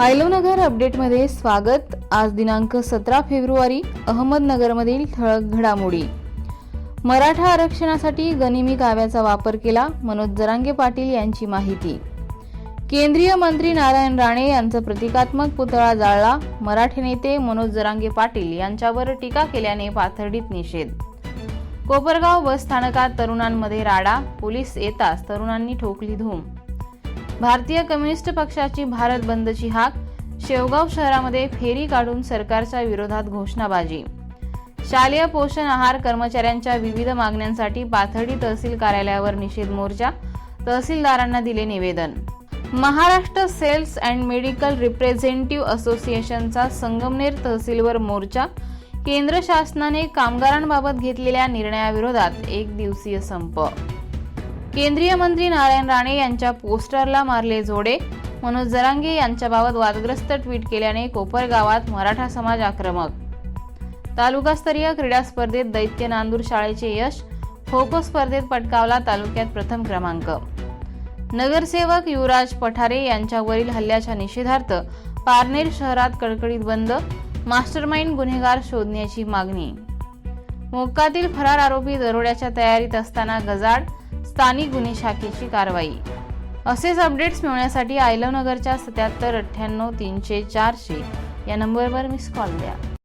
आयलोनगर अपडेटमध्ये स्वागत. आज दिनांक सतरा फेब्रुवारी अहमदनगरमधील ठळक घडामोडी. मराठा आरक्षणासाठी गनिमी काव्याचा वापर केला मनोज जरांगे पाटील यांची माहिती. केंद्रीय मंत्री नारायण राणे यांचा प्रतिकात्मक पुतळा जाळला मराठी नेते मनोज जरांगे पाटील यांच्यावर टीका केल्याने पाथर्डीत निषेध. कोपरगाव बस स्थानकात तरुणांमध्ये राडा पोलीस येताच तरुणांनी ठोकली धूम. भारतीय कम्युनिस्ट पक्षाची भारत बंदची हाक शेवगाव शहरामध्ये फेरी काढून सरकारच्या विरोधात घोषणाबाजी. शालेय पोषण आहार कर्मचाऱ्यांच्या विविध मागण्यांसाठी पाथर्डी तहसील कार्यालयावर निषेध मोर्चा तहसीलदारांना दिले निवेदन. Maharashtra sales and medical representative असोसिएशनचा Sangamner तहसीलवर मोर्चा केंद्र शासनाने कामगारांबाबत घेतलेल्या निर्णयाविरोधात एक दिवसीय संप. केंद्रीय मंत्री नारायण राणे यांच्या पोस्टरला मारले जोडे. मनोज जरांगे यांच्याबाबत वादग्रस्त ट्विट केल्याने कोपरगावात मराठा समाज आक्रमक. तालुकास्तरीय क्रीडा स्पर्धेत दैत्य नांदूर शाळेचे यश खो खो स्पर्धेत पटकावला तालुक्यात प्रथम क्रमांक. नगरसेवक युवराज पठारे यांच्यावरील हल्ल्याच्या निषेधार्थ पारनेर शहरात कडकडीत बंद मास्टरमाइंड गुन्हेगार शोधण्याची मागणी. मोक्कातील फरार आरोपी दरोड्याच्या तयारीत असताना गजाड स्थानिक गुन्हे शाखेची कारवाई. असेच अपडेट्स मिळवण्यासाठी आयलवनगरच्या सत्याहत्तर अठ्ठ्याण्णव तीनशे चारशे या नंबरवर मिस कॉल द्या.